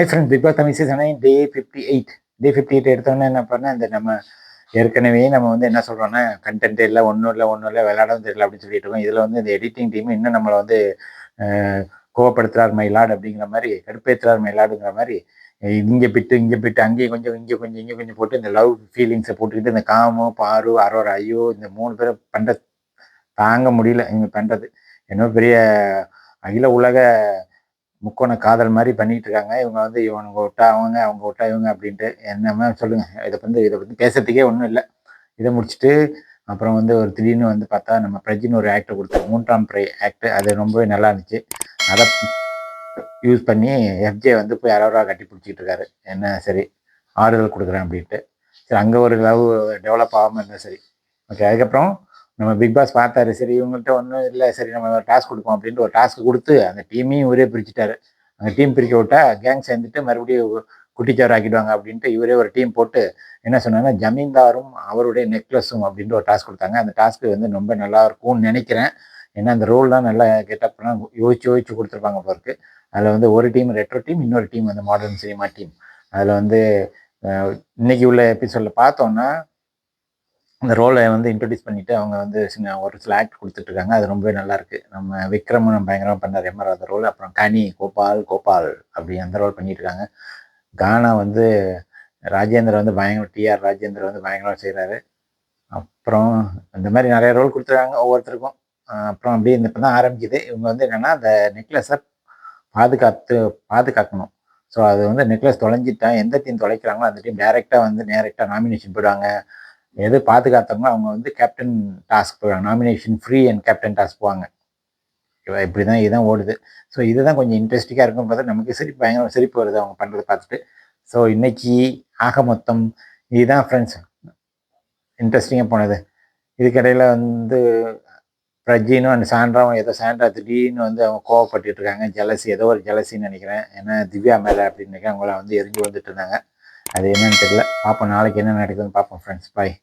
Hi friends Bigg Boss Tamil season day fifty eight day fifty eight எடுத்தோன்னே என்ன பண்ணால் இந்த நம்ம ஏற்கனவே நம்ம வந்து என்ன சொல்கிறோன்னா கண்டென்ட் இல்லை ஒன்றும் இல்லை ஒன்றும் இல்லை விளையாடவும் தெரியல அப்படின்னு சொல்லிட்டு இருக்கோம். இதில் வந்து இந்த எடிட்டிங் டீம் இன்னும் நம்மளை வந்து கோவப்படுத்துறார் மயிலாடு அப்படிங்கிற மாதிரி கடுப்பேற்றுறார் மயிலாடுங்கிற மாதிரி இங்கே பிட்டு இங்கே பிட்டு அங்கேயும் கொஞ்சம் இங்கே கொஞ்சம் இங்கே கொஞ்சம் போட்டு இந்த லவ் ஃபீலிங்ஸை போட்டுக்கிட்டு இந்த காமு பாரு அரோர் ஐயோ இந்த மூணு பேரை பண்ணுற தாங்க முடியல இவங்க பண்ணுறது என்னோ பெரிய அகில உலக முக்கோண காதல் மாதிரி பண்ணிட்டு இருக்காங்க இவங்க வந்து இவனுங்க விட்டா அவங்க அவங்க விட்டா இவங்க அப்படின்ட்டு. என்னமே சொல்லுங்க. இதை வந்து இதை பற்றி பேசுறதுக்கே ஒன்றும் இல்லை. இதை முடிச்சுட்டு அப்புறம் வந்து ஒரு திடீர்னு வந்து பார்த்தா நம்ம பிரஜின்னு ஒரு ஆக்டர் கொடுத்தோம் மூன்றாம் பிரை ஆக்ட் அது ரொம்பவே நல்லா இருந்துச்சு. அதை யூஸ் பண்ணி எஃப்ஜே வந்து போய் அரோரா கட்டி பிடிச்சிட்டு இருக்காரு என்ன சரி ஆறுதல் கொடுக்குறேன் அப்படின்ட்டு. சரி அங்கே ஒரு லவ் டெவலப் ஆகாமல் இருந்தால் சரி. ஓகே அதுக்கப்புறம் நம்ம பிக் பாஸ் பார்த்தாரு சரி இவங்கள்ட்ட ஒன்றும் இல்லை சரி நம்ம டாஸ்க் கொடுப்போம் அப்படின்ட்டு ஒரு டாஸ்க் கொடுத்து அந்த டீமையும் இவரே பிரிச்சுட்டாரு. அந்த டீம் பிரிக்க விட்டா கேங் சேர்ந்துட்டு மறுபடியும் குட்டிச்சார் ஆக்கிடுவாங்க அப்படின்ட்டு இவரே ஒரு டீம் போட்டு என்ன சொன்னாங்கன்னா ஜமீன்தாரும் அவருடைய நெக்லஸும் அப்படின்ட்டு ஒரு டாஸ்க் கொடுத்தாங்க. அந்த டாஸ்க்கு வந்து ரொம்ப நல்லா இருக்கும்னு நினைக்கிறேன். ஏன்னா அந்த ரோல்லாம் நல்லா கெட்டப்லாம் யோசிச்சு யோசிச்சு கொடுத்துருப்பாங்க போருக்கு அதில் வந்து ஒரு டீம் ரெட்ரோ டீம் இன்னொரு டீம் வந்து மாடர்ன் சினிமா டீம் அதில் வந்து இன்னைக்கு உள்ள எபிசோடில் பார்த்தோன்னா அந்த ரோலை வந்து இன்ட்ரடியூஸ் பண்ணிட்டு அவங்க வந்து சின்ன ஒரு சில ஆக்ட் கொடுத்துட்ருக்காங்க. அது ரொம்பவே நல்லாயிருக்கு நம்ம விக்ரமும் பயங்கரமாக பண்ணார். எம்ஆர் அந்த ரோல் அப்புறம் கனி கோபால் கோபால் அப்படி அந்த ரோல் பண்ணிட்டுருக்காங்க கானா வந்து ராஜேந்திர வந்து பயங்கர டிஆர் ராஜேந்திர வந்து பயங்கரமாக செய்கிறாரு அப்புறம் இந்த மாதிரி நிறைய ரோல் கொடுத்துருக்காங்க ஒவ்வொருத்தருக்கும். அப்புறம் அப்படியே இந்த இப்போ தான் ஆரம்பிக்குது. இவங்க வந்து என்னென்னா அந்த நெக்லஸை பாதுகாத்து பாதுகாக்கணும். ஸோ அது வந்து நெக்லஸ் தொலைஞ்சிட்டா எந்த டீம் தொலைக்கிறாங்களோ அந்த டீம் டைரெக்டாக வந்து நேரெக்டாக நாமினேஷன் போயிடுவாங்க எது பாதுகாத்தாங்களோ அவங்க வந்து கேப்டன் டாஸ்க் போயிடுவாங்க nomination free and captain task போவாங்க இப்படி தான் இதுதான் ஓடுது. ஸோ இதுதான் கொஞ்சம் இன்ட்ரெஸ்டிங்காக இருக்கும் பார்த்தா நமக்கு சிரிப்பு பயங்கர சிரிப்பு வருது அவங்க பண்ணுறதை பார்த்துட்டு. ஸோ இன்னைக்கு ஆக மொத்தம் இதுதான் ஃப்ரெண்ட்ஸ் இன்ட்ரெஸ்டிங்காக போனது. இதுக்கிடையில் வந்து பிரஜினும் அந்த சாண்ட்ராவும் ஏதோ சாண்ட்ரா திடீர்னு வந்து அவங்க கோவப்பட்டு இருக்காங்க. ஜலசி ஏதோ ஒரு ஜலசின்னு நினைக்கிறேன். ஏன்னா திவ்யா மேலே அப்படின்னு நினைக்கிறேன். அவங்கள வந்து எரிஞ்சு வந்துட்டு இருந்தாங்க. அது என்னன்னு தெரியல. பார்ப்போம். நாளைக்கு என்ன நடக்குதுன்னு பார்ப்போம் ஃப்ரெண்ட்ஸ் பாய்